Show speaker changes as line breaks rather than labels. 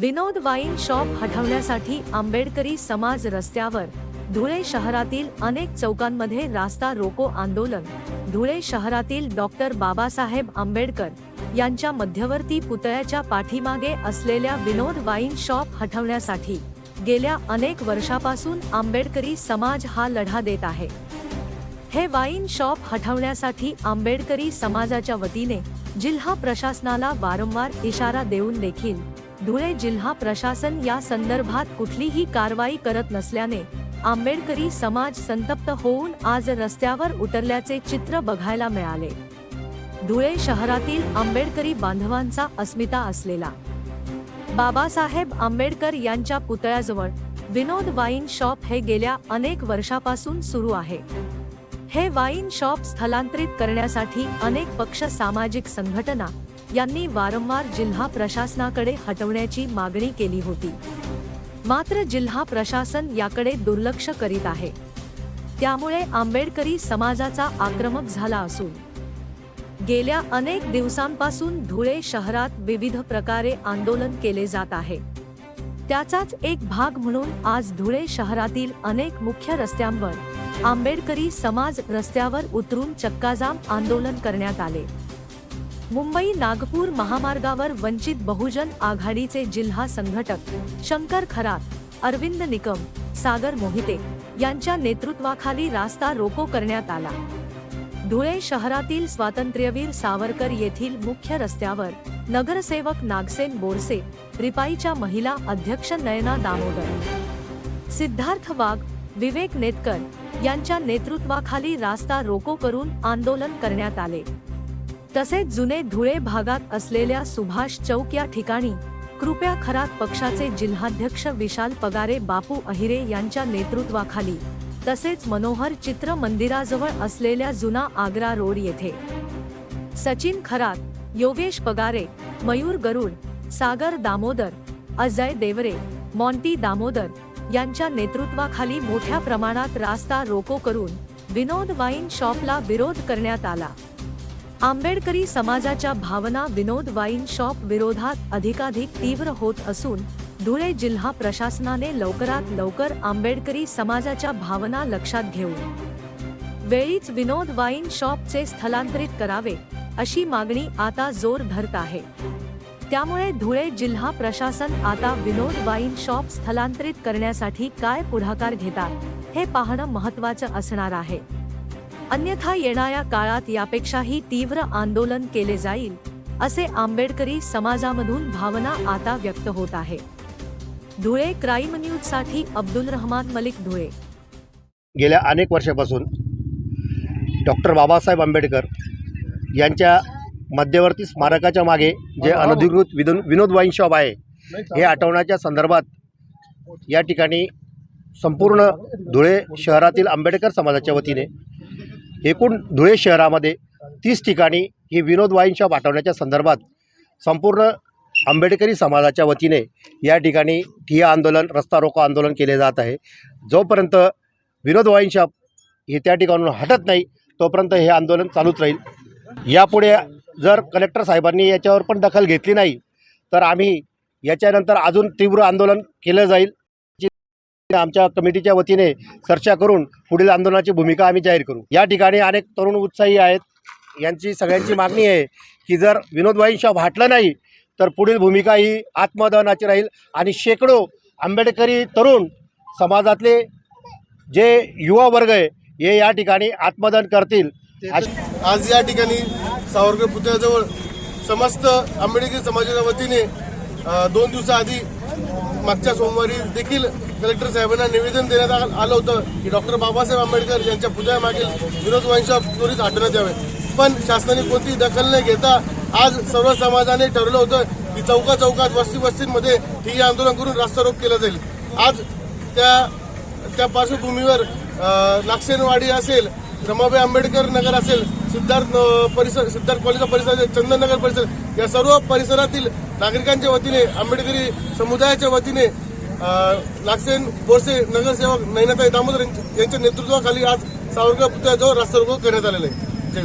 विनोद wine shop हटवण्यासाठी आंबेडकरी समाज रस्त्यावर धुळे शहरातील अनेक चौकांमध्ये रास्ता रोको आंदोलन. धुळे शहरातील डॉक्टर बाबासाहेब आंबेडकर यांच्या मध्यवर्ती पुतळ्याच्या पाठीमागे असलेल्या विनोद वाईन शॉप हटवण्यासाठी गेल्या अनेक वर्षापासून आंबेडकरी समाज हा लढा देत आहे. हे वाईन शॉप हटवण्यासाठी आंबेडकरी समाजाच्या वतीने जिल्हा प्रशासनाला वारंवार इशारा देऊन देखील धुळे जिल्हा प्रशासन या संदर्भात कुठलीही कारवाई करत नसल्याने आंबेडकरी समाज संतप्त होऊन आज रस्त्यावर उतरल्याचे चित्र बघायला मिळाले. धुळे शहरातील आंबेडकरी बांधवांचा अस्मिता असलेला. बाबासाहेब आंबेडकर यांच्या पुतळ्याजवळ विनोद वाईन शॉप हे गेल्या अनेक वर्षापासून सुरू आहे. हे वाईन शॉप स्थलांतरित करण्यासाठी अनेक पक्ष सामाजिक संघटना यांनी वारंवार जिल्हा प्रशासनाकडे हटवण्याची मागणी केली होती. मात्र जिल्हा प्रशासन याकडे दुर्लक्ष करीत आहे. त्यामुळे आंबेडकरी समाजाचा आक्रमक झाला असून. गेल्या अनेक दिवसांपासून धुळे शहरात विविध प्रकारे आंदोलन केले जात आहे. त्याचाच एक भाग म्हणून आज धुळे शहरातील अनेक मुख्य रस्त्यांवर आंबेडकरी समाज रस्त्यावर उतरून चक्काजाम आंदोलन करण्यात आले. मुंबई नागपूर महामार्गावर वंचित बहुजन आघाडीचे जिल्हा संघटक शंकर खरात अरविंद निकम सागर मोहिते यांच्या नेतृत्वाखाली रास्ता रोको करण्यात आला. धुळे शहरातील स्वातंत्र्यवीर सावरकर येथील मुख्य रस्त्यावर नगरसेवक नागसेन बोरसे रिपाईच्या महिला अध्यक्ष नयना दामोदर सिद्धार्थ वाघ विवेक नेतकर यांच्या नेतृत्वाखाली रास्ता रोको करून आंदोलन करण्यात आले. तसेच जुने धुळे भागात असलेल्या सुभाष चौक या ठिकाणी कृपया खरात पक्षाचे जिल्हाध्यक्ष विशाल पगारे बापू अहिरे यांच्या नेतृत्वाखाली तसेच मनोहर चित्र मंदिराजवळ असलेल्या जुना आग्रा रोड येथे. सचिन खरात योगेश पगारे मयूर गरुड सागर दामोदर अजय देवरे मॉन्टी दामोदर यांच्या नेतृत्वाखाली मोठ्या प्रमाणात रास्ता रोको करून विनोद वाईन शॉपला विरोध करण्यात आला. आंबेडकरी समाजाच्या भावना विनोद वाईन शॉप विरोधात अधिकाधिक तीव्र होत असून धुळे जिल्हा प्रशासनाने लवकरात लवकर आंबेडकरी समाजाच्या भावना लक्षात घेऊन वेळीच विनोद वाईन शॉपचे स्थलांतरित करावे अशी मागणी आता जोर धरत आहे. त्यामुळे धुळे जिल्हा प्रशासन आता विनोद वाईन शॉप स्थलांतरित करण्यासाठी काय पुढाकार घेतात हे पाहणं महत्वाचं असणार आहे. अन्यथा येणाऱ्या काळात यापेक्षाही तीव्र आंदोलन केले जाईल असे आंबेडकरी समाजामधून भावना आता व्यक्त होत आहे. धुळे क्राईम न्यूजसाठी अब्दुल रहमान मलिक धुळे.
गेल्या अनेक वर्षापासून डॉक्टर बाबासाहेब आंबेडकर यांच्या मध्यवर्ती स्मारकाच्या मागे जे अनधिकृत विदो विनोद वाईन शॉप आहे हे हटवण्याच्या संदर्भात या ठिकाणी संपूर्ण धुळे शहरातील आंबेडकर समाजाच्या वतीने एकूण धुळे शहरामध्ये तीस ठिकाणी ही विनोद वाईन शॉप संदर्भात संपूर्ण आंबेडकरी समाजाच्या वतीने या ठिकाणी ठिया आंदोलन रस्ता रोको आंदोलन केले जात आहे. जोपर्यंत विनोद वाईन शॉप हे त्या ठिकाणून हटत नाही तोपर्यंत हे आंदोलन चालूच राहील. यापुढे जर कलेक्टर साहेबांनी याच्यावर पण दखल घेतली नाही तर आम्ही याच्यानंतर अजून तीव्र आंदोलन केलं जाईल. आमच्या कमिटीच्या वतीने चर्चा करून पुढील आंदोलनाची भूमिका आम्ही जाहीर करू. या ठिकाणी अनेक तरुण उत्साही आहेत. यांची सगळ्यांची मागणी आहे की जर विनोद वाईन शॉप नाही तर पुढील भूमिका ही आत्मदहनाची राहील. आणि शेकडो आंबेडकरी तरुण समाजातले जे युवा वर्ग आहे हे या ठिकाणी आत्मदहन करतील.
आज या ठिकाणी सावरकर पुतळ्याजवळ समस्त आंबेडकरी समाजाच्या वतीने दोन दिवसाआधी मागच्या सोमवारी देखील कलेक्टर साहेबांना निवेदन देण्यात आलं होतं की डॉक्टर बाबासाहेब आंबेडकर यांच्या पुतळ्यामागील विनोद वाईनशॉप त्वरित हटवण्यात यावे. पण शासनाने कोणतीही दखल न घेता आज सर्व समाजाने ठरवलं होतं की चौका चौकात वस्ती वस्तींमध्ये ठिय्या आंदोलन करून रास्तारोप केला जाईल. आज त्या त्या पार्श्वभूमीवर अ, असेल रमाबाई आंबेडकर नगर असेल सिद्धार्थ परिसर सिद्धार्थ कॉलेजचा परिसर असेल, चंदननगर परिसर या सर्व परिसरातील नागरिकांच्या वतीने आंबेडकरी समुदायाच्या वतीने अ, बोरसे नगरसेवक नैनाताई दामोदर यांच्या नेतृत्वाखाली आज सावरगाव पुतळ्याजवळ रास्ता रोको करण्यात आलेला आहे. जय